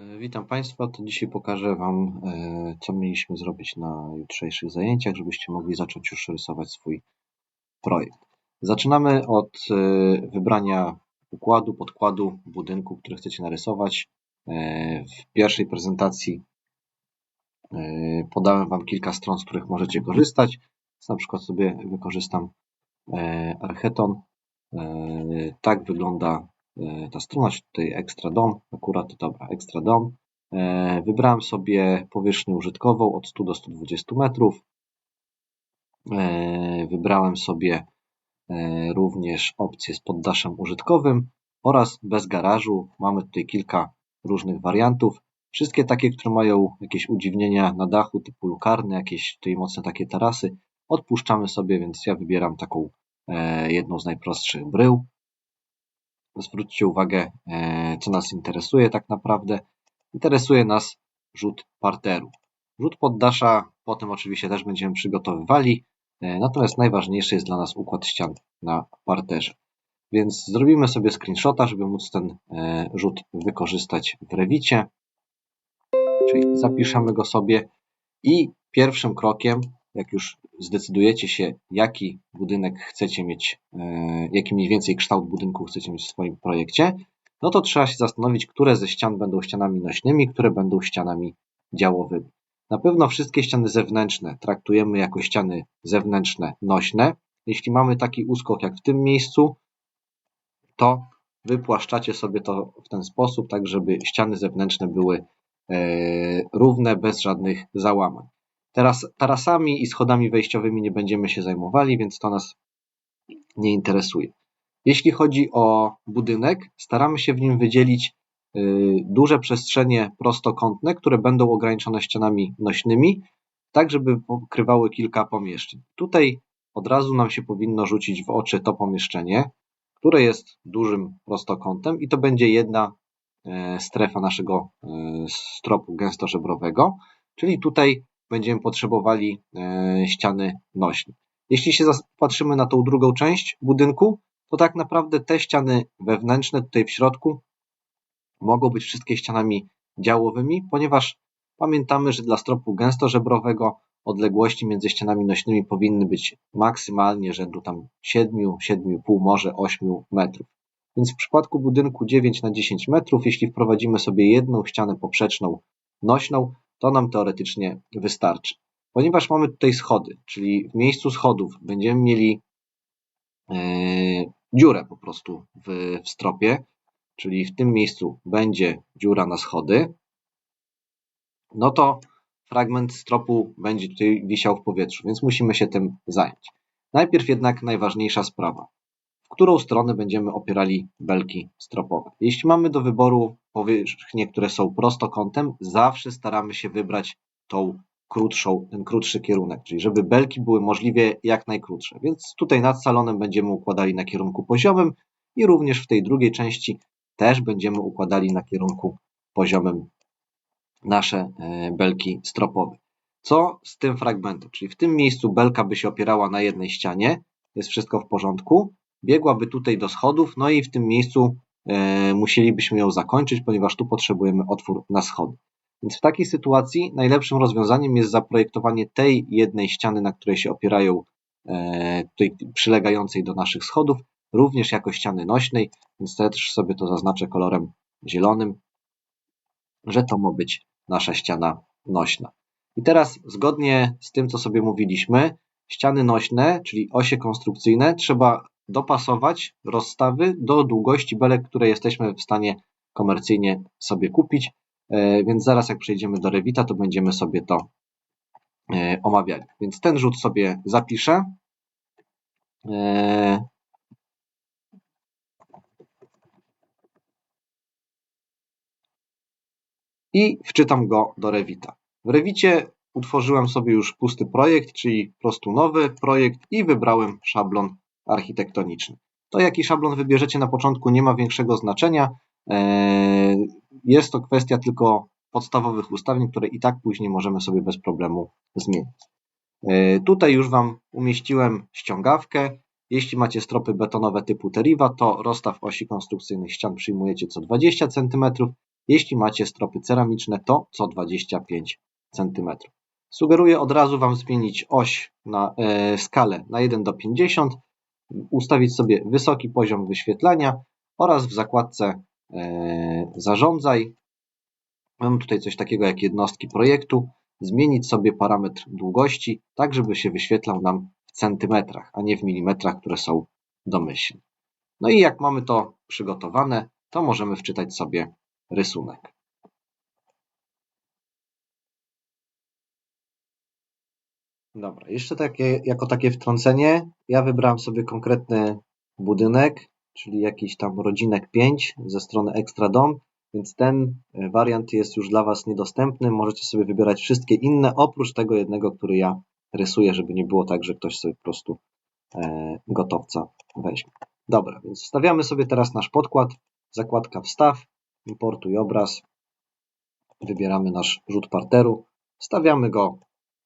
E, Witam Państwa, to dzisiaj pokażę Wam, e, co mieliśmy zrobić na jutrzejszych zajęciach, żebyście mogli zacząć już rysować swój projekt. Zaczynamy od e, wybrania układu, podkładu, budynku, który chcecie narysować. W pierwszej prezentacji podałem Wam kilka stron, z których możecie korzystać. Na przykład sobie wykorzystam Archeton. Tak wygląda ta strona, czy tutaj Extra DOM, akurat dobra, Extra DOM. E, wybrałem sobie powierzchnię użytkową od 100 do 120 metrów. E, wybrałem sobie również opcję z poddaszem użytkowym oraz bez garażu. Mamy tutaj kilka różnych wariantów. Wszystkie takie, które mają jakieś udziwnienia na dachu typu lukarny, jakieś tutaj mocne takie tarasy, odpuszczamy sobie, więc ja wybieram taką jedną z najprostszych brył. Zwróćcie uwagę, e, co nas interesuje tak naprawdę. Interesuje nas rzut parteru. Rzut poddasza potem oczywiście też będziemy przygotowywali, e, natomiast najważniejszy jest dla nas układ ścian na parterze. Więc zrobimy sobie screenshota, żeby móc ten e, rzut wykorzystać w Rewicie. Czyli zapiszemy go sobie i pierwszym krokiem jak już zdecydujecie się, jaki budynek chcecie mieć, e, jaki mniej więcej kształt budynku chcecie mieć w swoim projekcie, no to trzeba się zastanowić, które ze ścian będą ścianami nośnymi, które będą ścianami działowymi. Na pewno wszystkie ściany zewnętrzne traktujemy jako ściany zewnętrzne nośne. Jeśli mamy taki uskok jak w tym miejscu, to wypłaszczacie sobie to w ten sposób, tak żeby ściany zewnętrzne były e, równe, bez żadnych załamań. Teraz tarasami i schodami wejściowymi nie będziemy się zajmowali, więc to nas nie interesuje. Jeśli chodzi o budynek, staramy się w nim wydzielić y, duże przestrzenie prostokątne, które będą ograniczone ścianami nośnymi, tak żeby pokrywały kilka pomieszczeń. Tutaj od razu nam się powinno rzucić w oczy to pomieszczenie, które jest dużym prostokątem i to będzie jedna e, strefa naszego e, stropu gęsto-żebrowego, czyli tutaj będziemy potrzebowali e, ściany nośne. Jeśli się patrzymy na tą drugą część budynku, to tak naprawdę te ściany wewnętrzne tutaj w środku mogą być wszystkie ścianami działowymi, ponieważ pamiętamy, że dla stropu gęsto-żebrowego odległości między ścianami nośnymi powinny być maksymalnie rzędu tam 7, 7,5, może 8 metrów. Więc w przypadku budynku 9 na 10 metrów, jeśli wprowadzimy sobie jedną ścianę poprzeczną nośną, to nam teoretycznie wystarczy. Ponieważ mamy tutaj schody, czyli w miejscu schodów będziemy mieli e, dziurę po prostu w, w stropie, czyli w tym miejscu będzie dziura na schody, no to fragment stropu będzie tutaj wisiał w powietrzu, więc musimy się tym zająć. Najpierw jednak najważniejsza sprawa którą stronę będziemy opierali belki stropowe. Jeśli mamy do wyboru powierzchnie, które są prostokątem, zawsze staramy się wybrać tą krótszą, ten krótszy kierunek, czyli żeby belki były możliwie jak najkrótsze. Więc tutaj nad salonem będziemy układali na kierunku poziomym i również w tej drugiej części też będziemy układali na kierunku poziomym nasze e, belki stropowe. Co z tym fragmentem? Czyli w tym miejscu belka by się opierała na jednej ścianie, jest wszystko w porządku, biegłaby tutaj do schodów, no i w tym miejscu musielibyśmy ją zakończyć, ponieważ tu potrzebujemy otwór na schody. Więc w takiej sytuacji najlepszym rozwiązaniem jest zaprojektowanie tej jednej ściany, na której się opierają, e, tej przylegającej do naszych schodów, również jako ściany nośnej, więc też sobie to zaznaczę kolorem zielonym, że to ma być nasza ściana nośna. I teraz zgodnie z tym, co sobie mówiliśmy, ściany nośne, czyli osie konstrukcyjne, trzeba dopasować rozstawy do długości belek, które jesteśmy w stanie komercyjnie sobie kupić. E, więc zaraz jak przejdziemy do Revita, to będziemy sobie to e, omawiali. Więc ten rzut sobie zapiszę. E, I wczytam go do Revita. W Revicie utworzyłem sobie już pusty projekt, czyli po prostu nowy projekt i wybrałem szablon architektoniczny. To jaki szablon wybierzecie na początku nie ma większego znaczenia. E, jest to kwestia tylko podstawowych ustawień, które i tak później możemy sobie bez problemu zmienić. E, tutaj już Wam umieściłem ściągawkę. Jeśli macie stropy betonowe typu Teriva, to rozstaw osi konstrukcyjnych ścian przyjmujecie co 20 cm. Jeśli macie stropy ceramiczne, to co 25 cm. Sugeruję od razu Wam zmienić oś na e, skalę na 1 do 50, ustawić sobie wysoki poziom wyświetlania oraz w zakładce e, zarządzaj. Mam tutaj coś takiego jak jednostki projektu. Zmienić sobie parametr długości, tak żeby się wyświetlał nam w centymetrach, a nie w milimetrach, które są domyślne. No i jak mamy to przygotowane, to możemy wczytać sobie rysunek. Dobra, jeszcze takie, jako takie wtrącenie, ja wybrałem sobie konkretny budynek, czyli jakiś tam rodzinek 5 ze strony Extra Dom, więc ten e, wariant jest już dla Was niedostępny. Możecie sobie wybierać wszystkie inne, oprócz tego jednego, który ja rysuję, żeby nie było tak, że ktoś sobie po prostu e, gotowca weźmie. Dobra, więc wstawiamy sobie teraz nasz podkład, zakładka wstaw, importuj obraz, wybieramy nasz rzut parteru, stawiamy go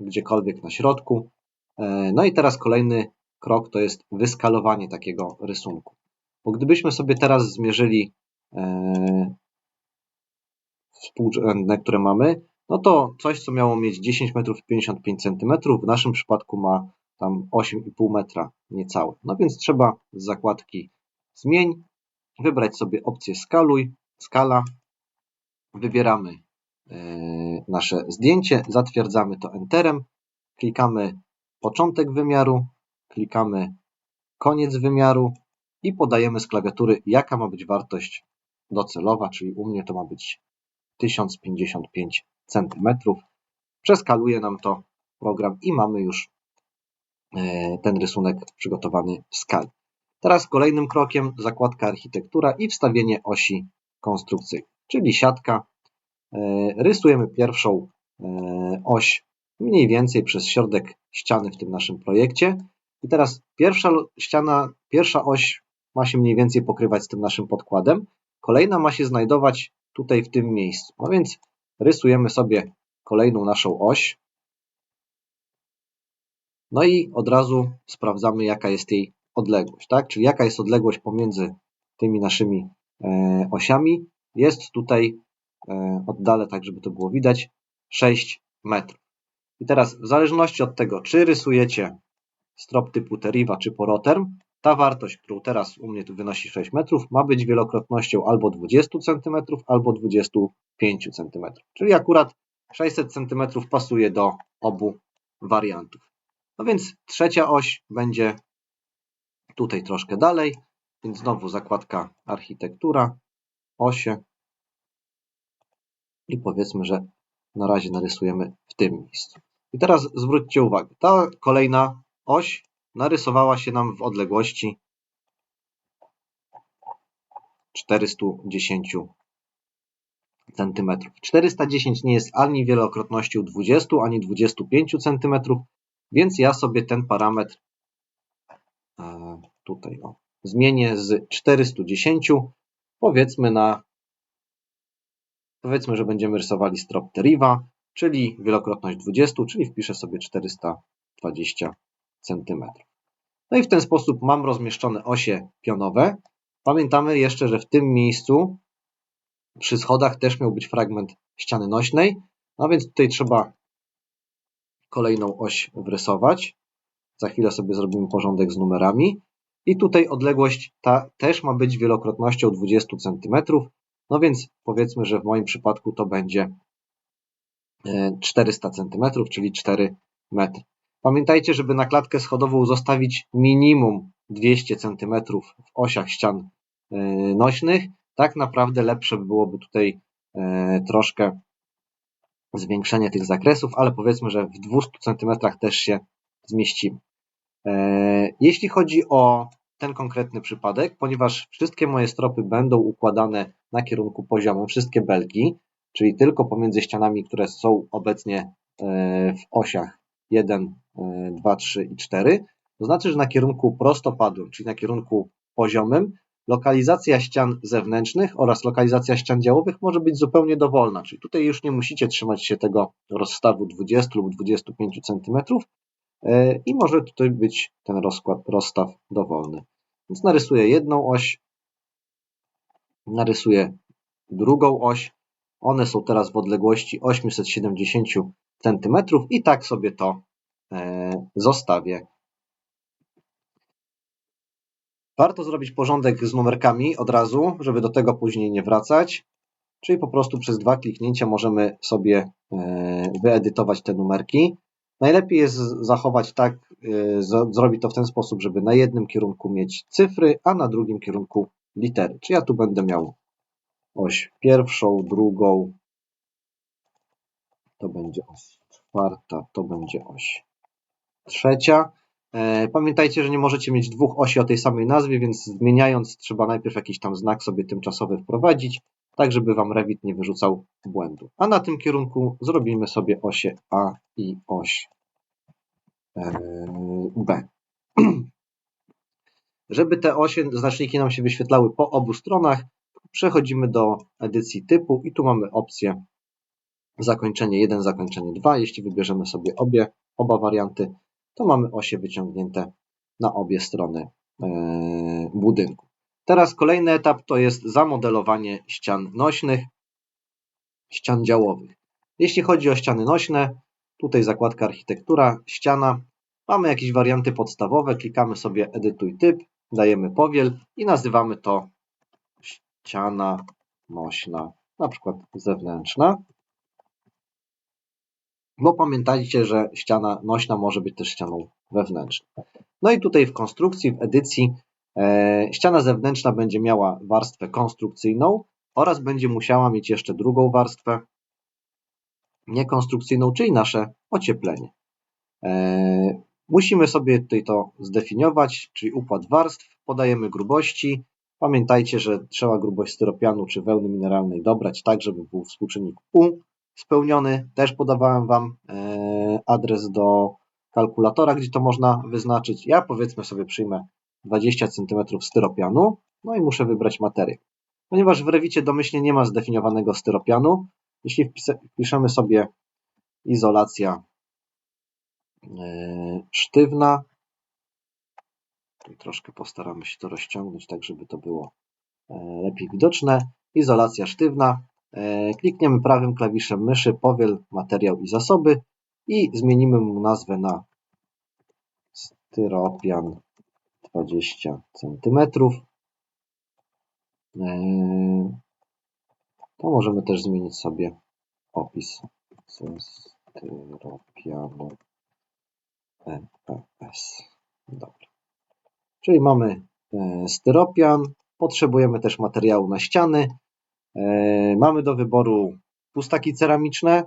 gdziekolwiek na środku. E, no i teraz kolejny krok to jest wyskalowanie takiego rysunku. Bo gdybyśmy sobie teraz zmierzyli e, współrzędne, które mamy, no to coś, co miało mieć 10 metrów i 55 centymetrów, w naszym przypadku ma tam 8,5 metra niecałe. No więc trzeba z zakładki zmień, wybrać sobie opcję skaluj, skala, wybieramy nasze zdjęcie, zatwierdzamy to Enterem, klikamy początek wymiaru, klikamy koniec wymiaru i podajemy z klawiatury, jaka ma być wartość docelowa, czyli u mnie to ma być 1055 cm. Przeskaluje nam to program i mamy już e, ten rysunek przygotowany w skali. Teraz kolejnym krokiem zakładka architektura i wstawienie osi konstrukcyjnej, czyli siatka. E, rysujemy pierwszą e, oś mniej więcej przez środek ściany w tym naszym projekcie. I teraz pierwsza ściana, pierwsza oś ma się mniej więcej pokrywać z tym naszym podkładem. Kolejna ma się znajdować tutaj w tym miejscu. No więc rysujemy sobie kolejną naszą oś. No i od razu sprawdzamy, jaka jest jej odległość, tak? Czyli jaka jest odległość pomiędzy tymi naszymi e, osiami. Jest tutaj, oddalę tak, żeby to było widać, 6 metrów. I teraz w zależności od tego, czy rysujecie strop typu Teriva czy Poroterm, ta wartość, którą teraz u mnie tu wynosi 6 metrów, ma być wielokrotnością albo 20 cm, albo 25 cm. Czyli akurat 600 cm pasuje do obu wariantów. No więc trzecia oś będzie tutaj troszkę dalej, więc znowu zakładka architektura, osie i powiedzmy, że na razie narysujemy w tym miejscu. I teraz zwróćcie uwagę, ta kolejna oś narysowała się nam w odległości 410 cm. 410 nie jest ani wielokrotnością 20, ani 25 cm, więc ja sobie ten parametr e, tutaj o, zmienię z 410 powiedzmy na powiedzmy, że będziemy rysowali strop Teriva, czyli wielokrotność 20, czyli wpiszę sobie 420 cm. No i w ten sposób mam rozmieszczone osie pionowe. Pamiętamy jeszcze, że w tym miejscu przy schodach też miał być fragment ściany nośnej, no więc tutaj trzeba kolejną oś wrysować. Za chwilę sobie zrobimy porządek z numerami. I tutaj odległość ta też ma być wielokrotnością 20 cm. No więc powiedzmy, że w moim przypadku to będzie 400 e, cm, czyli 4 metry. Pamiętajcie, żeby na klatkę schodową zostawić minimum 200 cm w osiach ścian e, nośnych. Tak naprawdę lepsze byłoby tutaj e, troszkę zwiększenie tych zakresów, ale powiedzmy, że w 200 cm też się zmieścimy. Jeśli chodzi o ten konkretny przypadek, ponieważ wszystkie moje stropy będą układane na kierunku poziomym, wszystkie belki, czyli tylko pomiędzy ścianami, które są obecnie e, w osiach 1, 2, 3 i 4, to znaczy, że na kierunku prostopadłym, czyli na kierunku poziomym, lokalizacja ścian zewnętrznych oraz lokalizacja ścian działowych może być zupełnie dowolna, czyli tutaj już nie musicie trzymać się tego rozstawu 20 lub 25 cm i może tutaj być ten rozkład, rozstaw dowolny. Więc narysuję jedną oś, narysuję drugą oś, One są teraz w odległości 870 cm i tak sobie to e, zostawię. Warto zrobić porządek z numerkami od razu, żeby do tego później nie wracać. Czyli po prostu przez dwa kliknięcia możemy sobie e, wyedytować te numerki. Najlepiej jest zachować tak, e, zrobić to w ten sposób, żeby na jednym kierunku mieć cyfry, a na drugim kierunku litery. Czy ja tu będę miał oś pierwszą, drugą, to będzie oś czwarta, to będzie oś trzecia. E, pamiętajcie, że nie możecie mieć dwóch osi o tej samej nazwie, więc zmieniając trzeba najpierw jakiś tam znak sobie tymczasowy wprowadzić, tak żeby Wam Revit nie wyrzucał błędu. A na tym kierunku zrobimy sobie osie A i oś e, B. Żeby te osie, znaczniki nam się wyświetlały po obu stronach, przechodzimy do edycji typu i tu mamy opcję zakończenie 1, zakończenie 2. Jeśli wybierzemy sobie obie, oba warianty, to mamy osie wyciągnięte na obie strony e, budynku. Teraz kolejny etap to jest zamodelowanie ścian nośnych, ścian działowych. Jeśli chodzi o ściany nośne, tutaj zakładka architektura, ściana. Mamy jakieś warianty podstawowe, klikamy sobie edytuj typ, dajemy powiel i nazywamy to ściana nośna, na przykład zewnętrzna. Bo pamiętajcie, że ściana nośna może być też ścianą wewnętrzną. No i tutaj w konstrukcji, w edycji ściana zewnętrzna będzie miała warstwę konstrukcyjną oraz będzie musiała mieć jeszcze drugą warstwę niekonstrukcyjną, czyli nasze ocieplenie. E, musimy sobie tutaj to zdefiniować, czyli układ warstw, podajemy grubości. Pamiętajcie, że trzeba grubość styropianu czy wełny mineralnej dobrać tak, żeby był współczynnik U spełniony. Też podawałem Wam e, adres do kalkulatora, gdzie to można wyznaczyć. Ja powiedzmy sobie przyjmę 20 cm styropianu, no i muszę wybrać materiał. Ponieważ w Rewicie domyślnie nie ma zdefiniowanego styropianu, jeśli wpiszemy sobie izolacja e, sztywna, tu troszkę postaramy się to rozciągnąć, tak żeby to było e, lepiej widoczne. Izolacja sztywna, E, klikniemy prawym klawiszem myszy powiel, materiał i zasoby i zmienimy mu nazwę na styropian 20 cm. E, to możemy też zmienić sobie opis styropianu EPS. Dobra. Czyli mamy e, styropian, potrzebujemy też materiału na ściany, E, mamy do wyboru pustaki ceramiczne.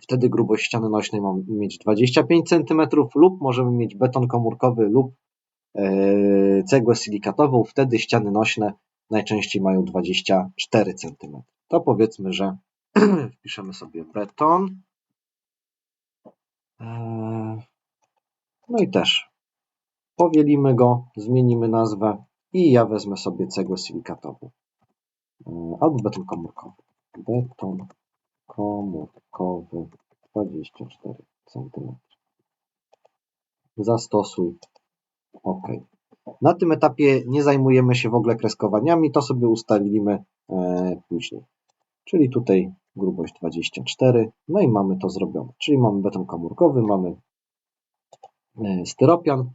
Wtedy grubość ściany nośnej mamy mieć 25 cm lub możemy mieć beton komórkowy lub cegłę silikatową. Wtedy ściany nośne najczęściej mają 24 cm. To powiedzmy, że wpiszemy sobie beton. E, no i też powielimy go, zmienimy nazwę i ja wezmę sobie cegłę silikatową. Mm, albo beton komórkowy. Beton komórkowy 24 cm. Zastosuj OK. Na tym etapie nie zajmujemy się w ogóle kreskowaniami, to sobie ustalimy e, później. Czyli tutaj grubość 24, no i mamy to zrobione. Czyli mamy beton komórkowy, mamy e, styropian,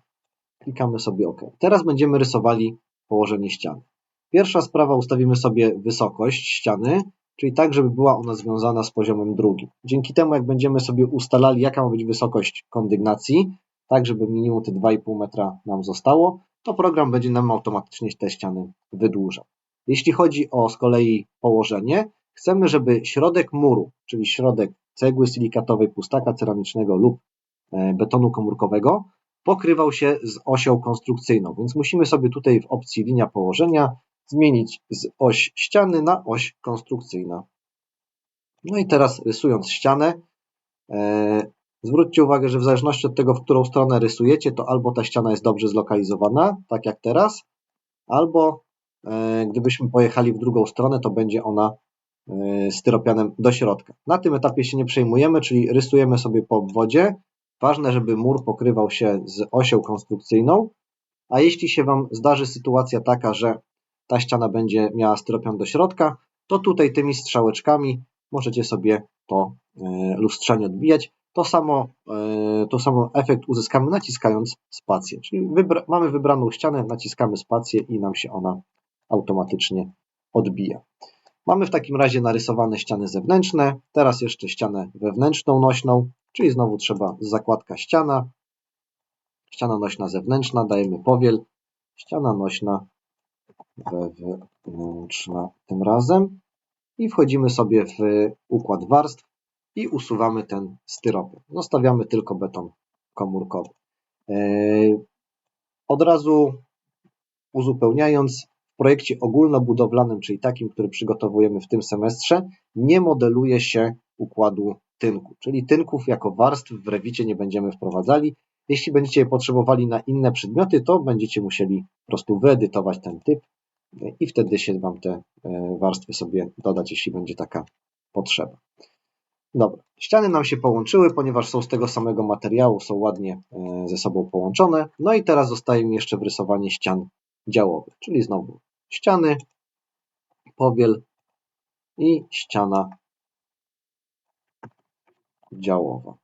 klikamy sobie OK. Teraz będziemy rysowali położenie ściany. Pierwsza sprawa, ustawimy sobie wysokość ściany, czyli tak, żeby była ona związana z poziomem drugim. Dzięki temu, jak będziemy sobie ustalali, jaka ma być wysokość kondygnacji, tak, żeby minimum te 2,5 metra nam zostało, to program będzie nam automatycznie te ściany wydłużał. Jeśli chodzi o z kolei położenie, chcemy, żeby środek muru, czyli środek cegły silikatowej, pustaka ceramicznego lub e, betonu komórkowego, pokrywał się z osią konstrukcyjną, więc musimy sobie tutaj w opcji linia położenia zmienić z oś ściany na oś konstrukcyjna. No i teraz rysując ścianę, e, zwróćcie uwagę, że w zależności od tego, w którą stronę rysujecie, to albo ta ściana jest dobrze zlokalizowana, tak jak teraz, albo e, gdybyśmy pojechali w drugą stronę, to będzie ona e, styropianem do środka. Na tym etapie się nie przejmujemy, czyli rysujemy sobie po obwodzie. Ważne, żeby mur pokrywał się z osią konstrukcyjną, a jeśli się Wam zdarzy sytuacja taka, że ta ściana będzie miała styropian do środka, to tutaj tymi strzałeczkami możecie sobie to e, lustrzanie odbijać. To samo, e, to samo efekt uzyskamy naciskając spację. Czyli wybra mamy wybraną ścianę, naciskamy spację i nam się ona automatycznie odbija. Mamy w takim razie narysowane ściany zewnętrzne, teraz jeszcze ścianę wewnętrzną nośną, czyli znowu trzeba zakładka ściana, ściana nośna zewnętrzna, dajemy powiel, ściana nośna wewnętrzna tym razem. I wchodzimy sobie w układ warstw i usuwamy ten styropian. Zostawiamy tylko beton komórkowy. E, od razu uzupełniając, w projekcie ogólnobudowlanym, czyli takim, który przygotowujemy w tym semestrze, nie modeluje się układu tynku, czyli tynków jako warstw w Rewicie nie będziemy wprowadzali. Jeśli będziecie je potrzebowali na inne przedmioty, to będziecie musieli po prostu wyedytować ten typ i wtedy się Wam te e, warstwy sobie dodać, jeśli będzie taka potrzeba. Dobra, ściany nam się połączyły, ponieważ są z tego samego materiału, są ładnie e, ze sobą połączone. No i teraz zostaje mi jeszcze wrysowanie ścian działowych, czyli znowu ściany, powiel i ściana działowa.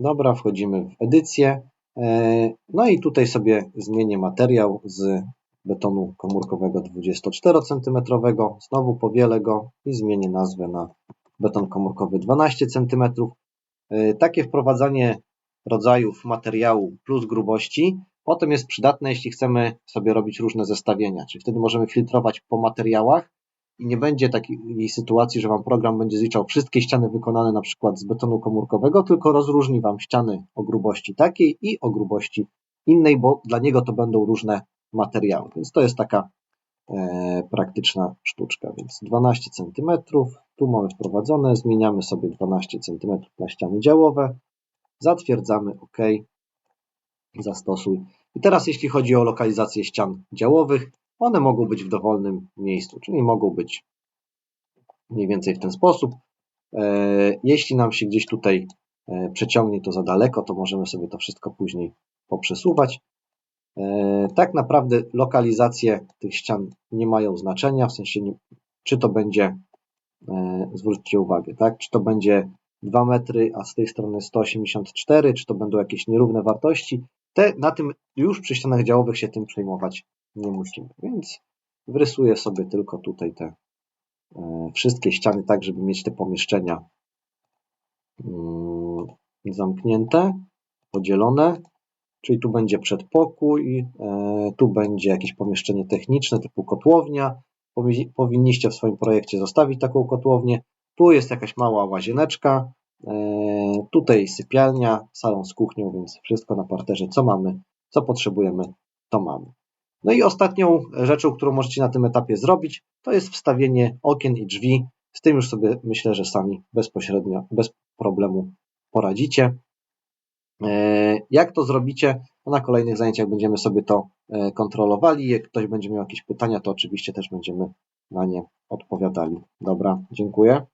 Dobra, wchodzimy w edycję. E, no i tutaj sobie zmienię materiał z betonu komórkowego 24 cm, znowu powielę go i zmienię nazwę na beton komórkowy 12 cm. E, takie wprowadzanie rodzajów materiału plus grubości potem jest przydatne, jeśli chcemy sobie robić różne zestawienia, czyli wtedy możemy filtrować po materiałach i nie będzie takiej sytuacji, że Wam program będzie zliczał wszystkie ściany wykonane na przykład z betonu komórkowego, tylko rozróżni Wam ściany o grubości takiej i o grubości innej, bo dla niego to będą różne materiały. Więc to jest taka e, praktyczna sztuczka. Więc 12 cm, tu mamy wprowadzone, zmieniamy sobie 12 cm na ściany działowe, zatwierdzamy OK, zastosuj. I teraz jeśli chodzi o lokalizację ścian działowych, one mogą być w dowolnym miejscu, czyli mogą być mniej więcej w ten sposób. E, jeśli nam się gdzieś tutaj e, przeciągnie to za daleko, to możemy sobie to wszystko później poprzesuwać. E, tak naprawdę lokalizacje tych ścian nie mają znaczenia, w sensie czy to będzie, zwróćcie uwagę, tak, czy to będzie 2 metry, a z tej strony 184, czy to będą jakieś nierówne wartości, te, na tym już przy ścianach działowych się tym przejmować nie musimy. Więc wrysuję sobie tylko tutaj te e, wszystkie ściany, tak żeby mieć te pomieszczenia mm, zamknięte, podzielone. Czyli tu będzie przedpokój, e, tu będzie jakieś pomieszczenie techniczne typu kotłownia. Powinniście w swoim projekcie zostawić taką kotłownię. Tu jest jakaś mała łazieneczka, e, tutaj sypialnia, salon z kuchnią, więc wszystko na parterze, co mamy, co potrzebujemy, to mamy. No i ostatnią rzeczą, którą możecie na tym etapie zrobić, to jest wstawienie okien i drzwi. Z tym już sobie myślę, że sami bezpośrednio, bez problemu poradzicie. E, jak to zrobicie? No na kolejnych zajęciach będziemy sobie to e, kontrolowali. Jak ktoś będzie miał jakieś pytania, to oczywiście też będziemy na nie odpowiadali. Dobra, dziękuję.